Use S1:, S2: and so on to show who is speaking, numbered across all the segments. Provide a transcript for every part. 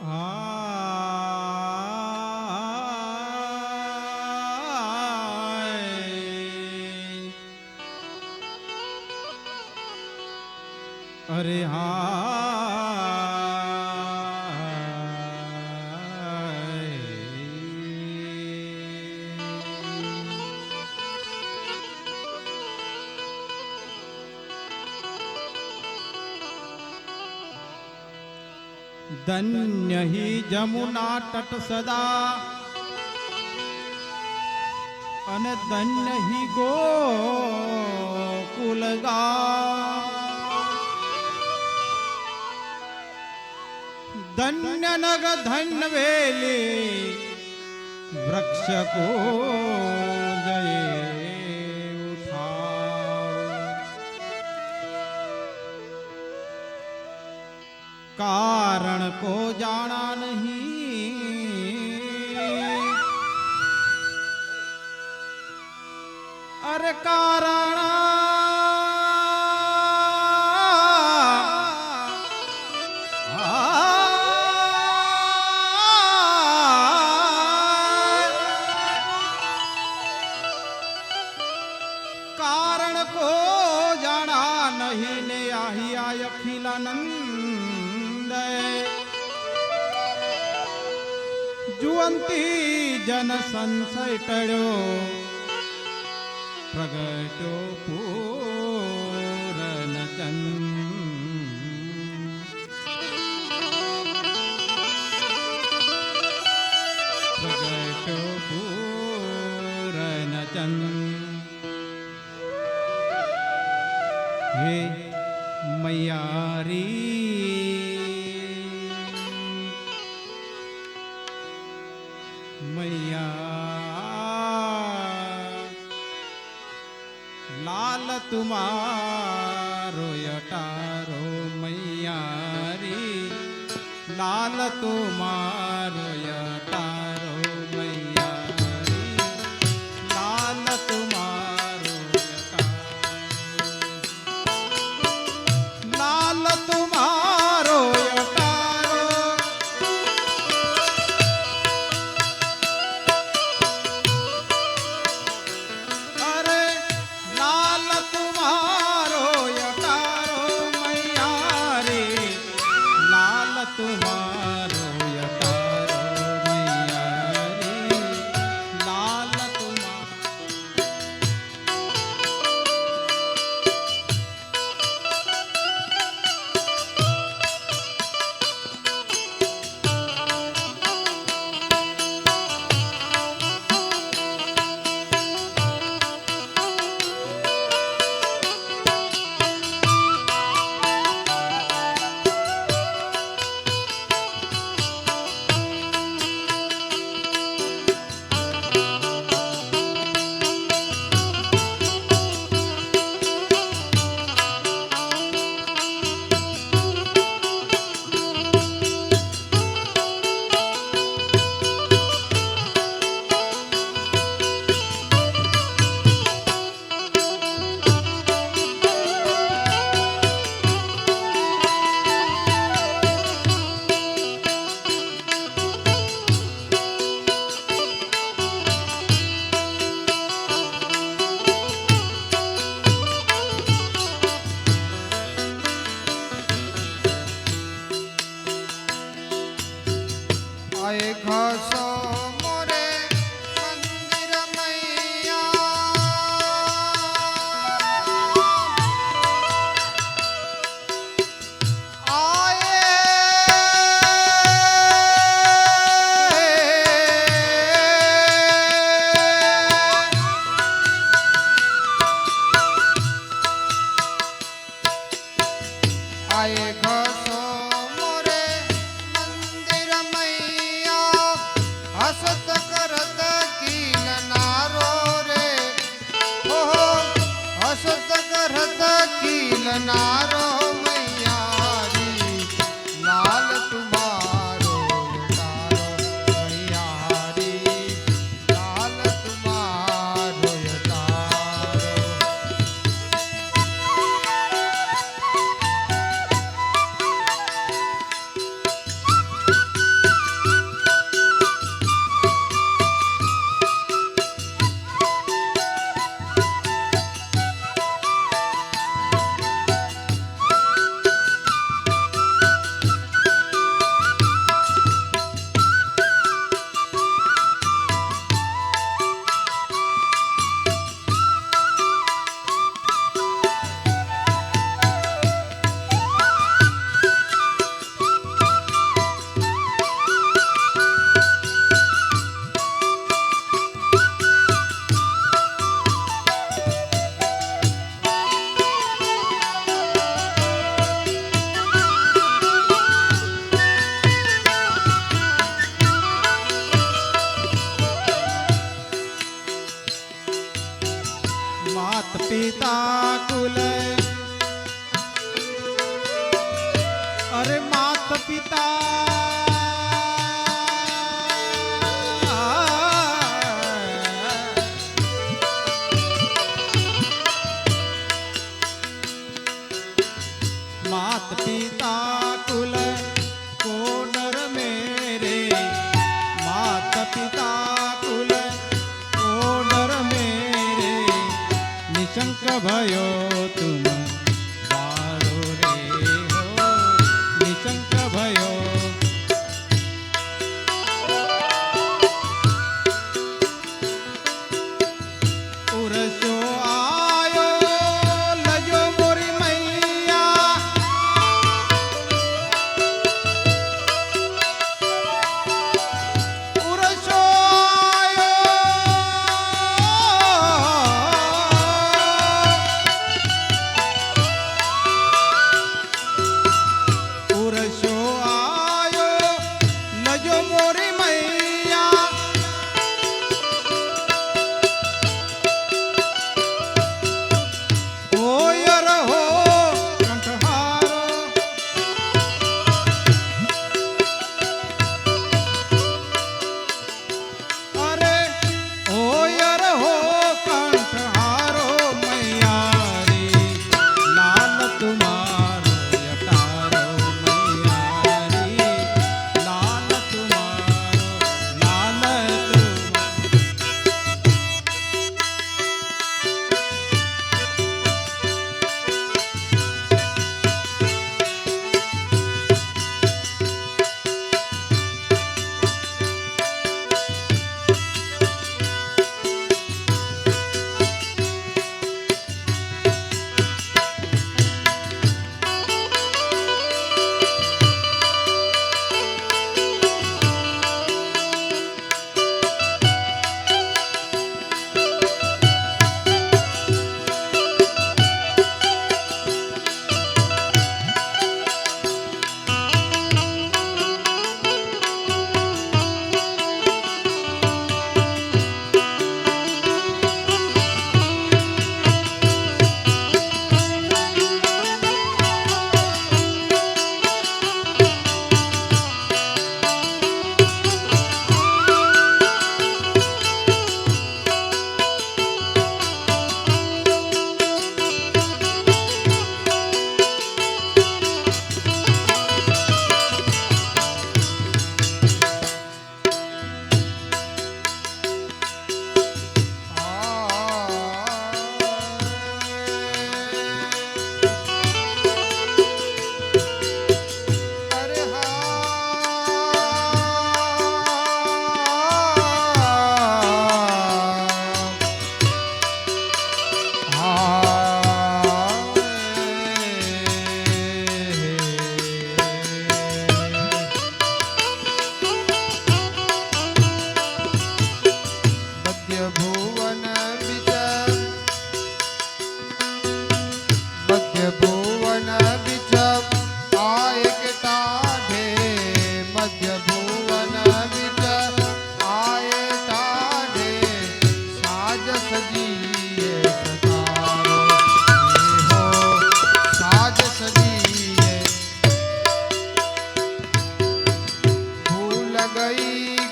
S1: હાય અરે હાય ધન્ય હિ જમુના તટ સદા અને ધન્ય હિ ગોકુલ ધન્ય નગ ધન્ય વેલી વૃક્ષ કો જય કારણ કો જાણા નહીં? અરે કારણ કારણ કો જાણા નહીં ને આહી આય અખિલાનંદ? जुन्ती जनसंसटयो प्रगो पोरनचन्द हे मयारी। મૈયા લાલ તુમારો અટારો મૈયારી લાલ તુમારો યટારો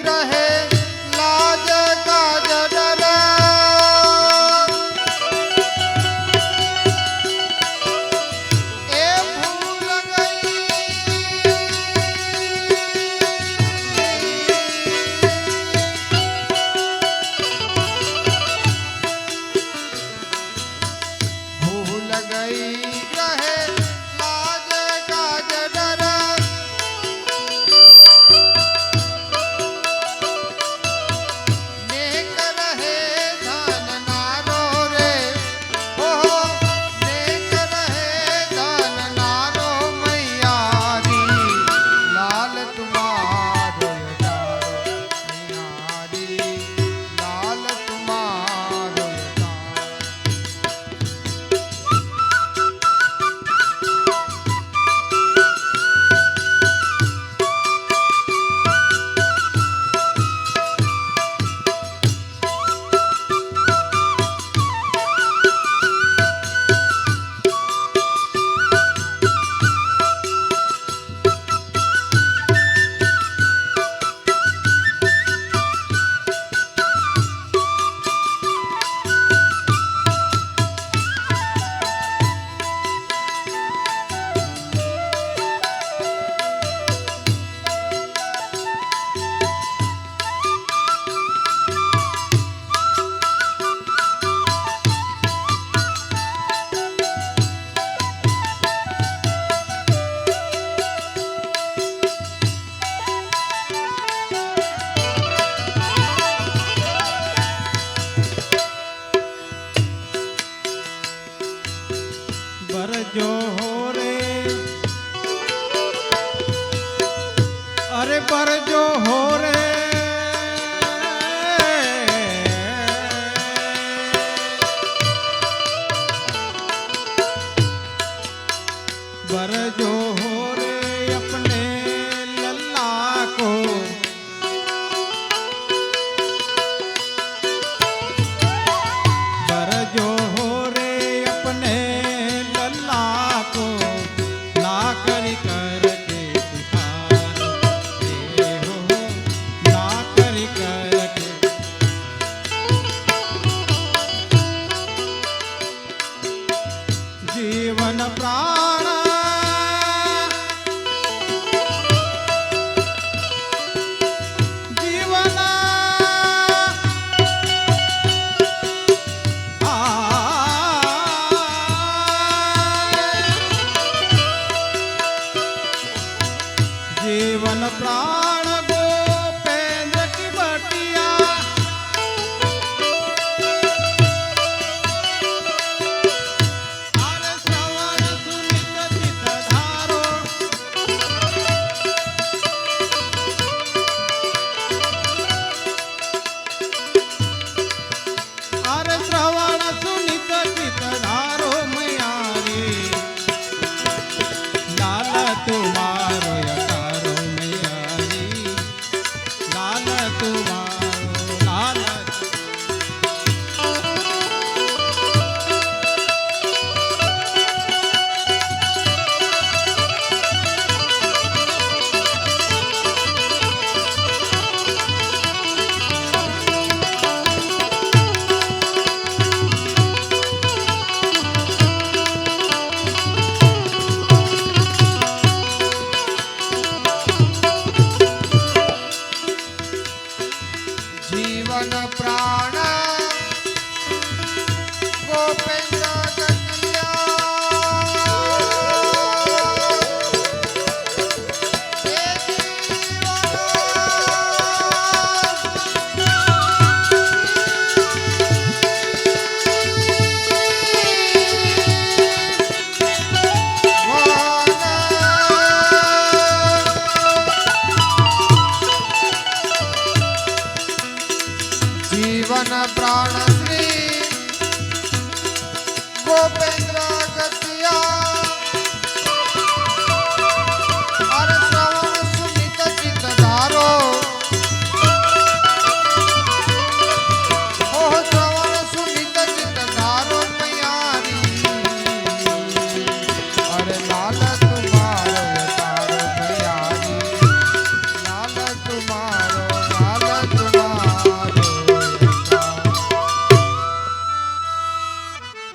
S2: ग्रहे
S1: બરજો હો રે. અરે બરજો